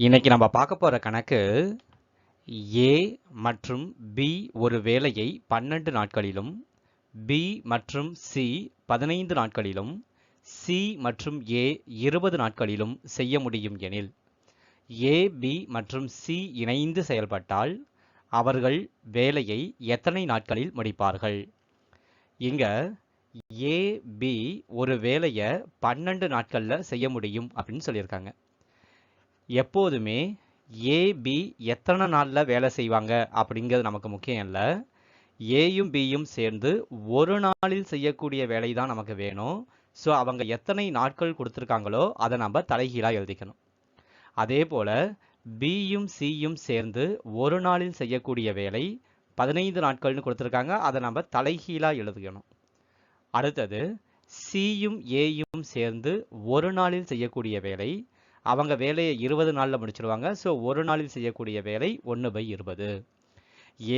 இன்னைக்கு நம்ம பார்க்க போற கணக்கு ஏ மற்றும் பி ஒரு வேலையை பன்னெண்டு நாட்களிலும் பி மற்றும் சி பதினைந்து நாட்களிலும் சி மற்றும் ஏ இருபது நாட்களிலும் செய்ய முடியும் எனில் ஏ பி மற்றும் சி இணைந்து செயல்பட்டால் அவர்கள் வேலையை எத்தனை நாட்களில் முடிப்பார்கள்? இங்க ஏ பி ஒரு வேலையை பன்னெண்டு நாட்களில் செய்ய முடியும் அப்படின்னு சொல்லியிருக்காங்க. எப்போதுமே ஏபி எத்தனை நாளில் வேலை செய்வாங்க அப்படிங்கிறது நமக்கு முக்கியம் இல்லை. ஏயும் பியும் சேர்ந்து ஒரு நாளில் செய்யக்கூடிய வேலை தான் நமக்கு வேணும். ஸோ அவங்க எத்தனை நாட்கள் கொடுத்துருக்காங்களோ அதை நம்ம தலைகீழாக எழுதிக்கணும். அதே போல் பியும் சியும் சேர்ந்து ஒரு நாளில் செய்யக்கூடிய வேலை பதினைந்து நாட்கள்னு கொடுத்துருக்காங்க. அதை நம்ம தலைகீழாக எழுதிக்கணும். அடுத்தது சியும் ஏயும் சேர்ந்து ஒரு நாளில் செய்யக்கூடிய வேலை அவங்க வேலையை இருபது நாளில் முடிச்சிருவாங்க. ஸோ ஒரு நாளில் செய்யக்கூடிய வேலை ஒன்று பை இருபது.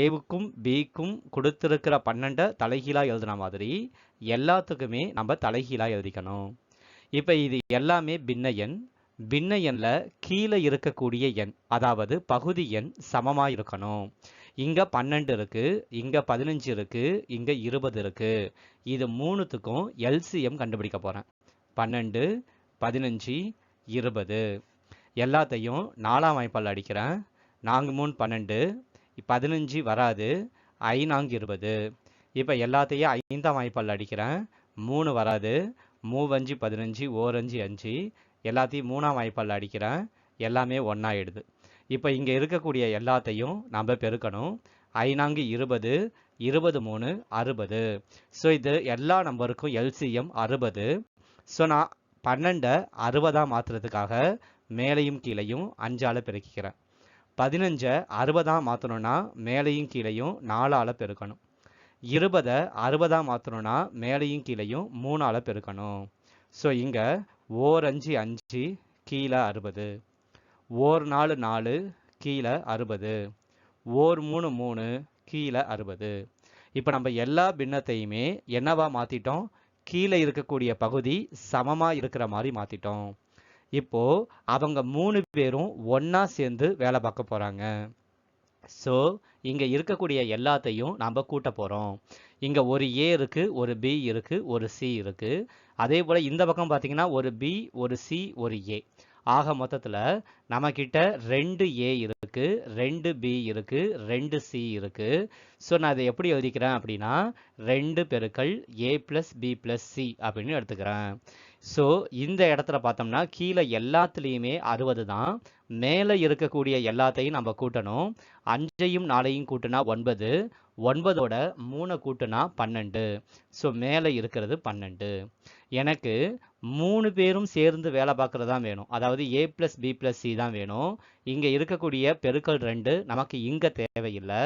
ஏவுக்கும் பிக்கும் கொடுத்துருக்கிற பன்னெண்டை தலைகீழாக எழுதுன மாதிரி எல்லாத்துக்குமே நம்ம தலைகீழாக எழுதிக்கணும். இப்போ இது எல்லாமே பின்ன எண். பின்ன எண்ணில் கீழே இருக்கக்கூடிய எண் அதாவது பகுதி எண் சமமாக இருக்கணும். இங்கே பன்னெண்டு இருக்குது இங்கே பதினஞ்சு இருக்குது இங்கே இருபது இருக்குது இது மூணுத்துக்கும் எல்சிஎம் கண்டுபிடிக்க போகிறேன் பன்னெண்டு பதினஞ்சு இருபது. எல்லாத்தையும் நாலாம் வாய்ப்பால் அடிக்கிறேன். நான்கு மூணு பன்னெண்டு. பதினஞ்சு வராது. ஐநான்கு இருபது. இப்போ எல்லாத்தையும் ஐந்தாம் வாய்ப்பால் அடிக்கிறேன். மூணு வராது. மூவஞ்சு பதினஞ்சு ஓரஞ்சு அஞ்சு. எல்லாத்தையும் மூணாம் வாய்ப்பால் அடிக்கிறேன். எல்லாமே ஒன்றாயிடுது இப்போ இங்கே இருக்கக்கூடிய எல்லாத்தையும் நம்ம பெருக்கணும். ஐநான்கு இருபது இருபது மூணு அறுபது. ஸோ இது எல்லா நம்பருக்கும் எல்சிஎம் அறுபது. ஸோ நான் பன்னெண்டை அறுபதாக மாற்றுறதுக்காக மேலையும் கீழையும் அஞ்சால் பெருக்கிக்கிறேன். பதினஞ்சை அறுபதாக மாற்றணும்னா மேலையும் கீழையும் நாலால் பெருக்கணும். இருபதை அறுபதாக மாற்றணும்னா மேலையும் கீழையும் மூணால் பெருக்கணும். ஸோ இங்கே ஓர் அஞ்சு அஞ்சு கீழே அறுபது. ஓர் நாலு நாலு கீழே அறுபது. ஓர் மூணு மூணு கீழே அறுபது. இப்போ நம்ம எல்லா பின்னத்தையுமே என்னவா மாற்றிட்டோம் கீழே இருக்கக்கூடிய பகுதி சமமாக இருக்கிற மாதிரி மாற்றிட்டோம் இப்போ அவங்க மூணு பேரும் ஒன்றா சேர்ந்து வேலை பார்க்க போகிறாங்க ஸோ இங்கே இருக்கக்கூடிய எல்லாத்தையும் நம்ம கூட்ட போகிறோம் இங்கே ஒரு ஏ இருக்குது ஒரு பி இருக்குது ஒரு சி இருக்குது அதே போல் இந்த பக்கம் பார்த்தீங்கன்னா ஒரு பி ஒரு சி ஒரு ஏ ஆக மொத்தத்தில் நம்மக்கிட்ட ரெண்டு ஏ இருக்கு ரெண்டு பி இருக்கு ரெண்டு சி இருக்கு. ஸோ நான் அதை எப்படி எழுதிக்கிறேன் அப்படின்னா ரெண்டு பெருக்கள் A plus B plus C அப்படின்னு எடுத்துக்கிறேன். ஸோ இந்த இடத்துல பார்த்தோம்னா கீழே எல்லாத்துலேயுமே அறுபது தான். மேலே இருக்கக்கூடிய எல்லாத்தையும் நம்ம கூட்டணும். அஞ்சையும் நாளையும் கூட்டினா ஒன்பது. ஒன்பதோட மூணை கூட்டுனா பன்னெண்டு. ஸோ மேலே இருக்கிறது பன்னெண்டு. எனக்கு மூணு பேரும் சேர்ந்து வேலை பார்க்குறது தான் வேணும். அதாவது A plus B plus C தான் வேணும். இங்கே இருக்கக்கூடிய பெருக்கள் ரெண்டு நமக்கு இங்கே தேவையில்லை.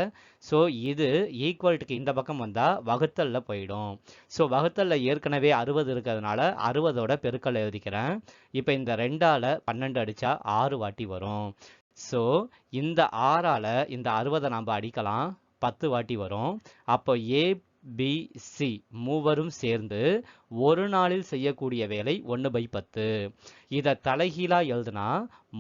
ஸோ இது ஈக்குவல்ட்டுக்கு இந்த பக்கம் வந்தால் வகுத்தலில் போயிடும். ஸோ வகுத்தலில் ஏற்கனவே அறுபது இருக்கிறதுனால அறுபதோட பெருக்கள் எழுதிக்கிறேன். இப்போ இந்த ரெண்டால் பன்னெண்டு அடித்தா ஆறு வாட்டி வரும். ஸோ இந்த ஆறால் இந்த அறுபதை நம்ம அடிக்கலாம். பத்து வாட்டி வரும். அப்போ ஏ பி சி மூவரும் சேர்ந்து ஒரு நாளில் செய்யக்கூடிய வேலை ஒன்று பை பத்து. இதை தலைகீழாக எழுதுனா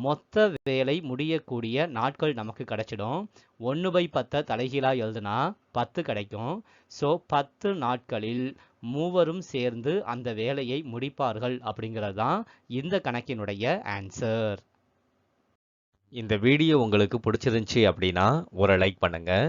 மொத்த வேலை முடியக்கூடிய நாட்கள் நமக்கு கிடைச்சிடும். ஒன்று பை பத்தை தலைகீழாக எழுதுனா பத்து கிடைக்கும். ஸோ பத்து நாட்களில் மூவரும் சேர்ந்து அந்த வேலையை முடிப்பார்கள் அப்படிங்கிறது தான் இந்த கணக்கினுடைய ஆன்சர் இந்த வீடியோ உங்களுக்கு பிடிச்சிருந்துச்சி அப்படின்னா ஒரு லைக் பண்ணுங்கள்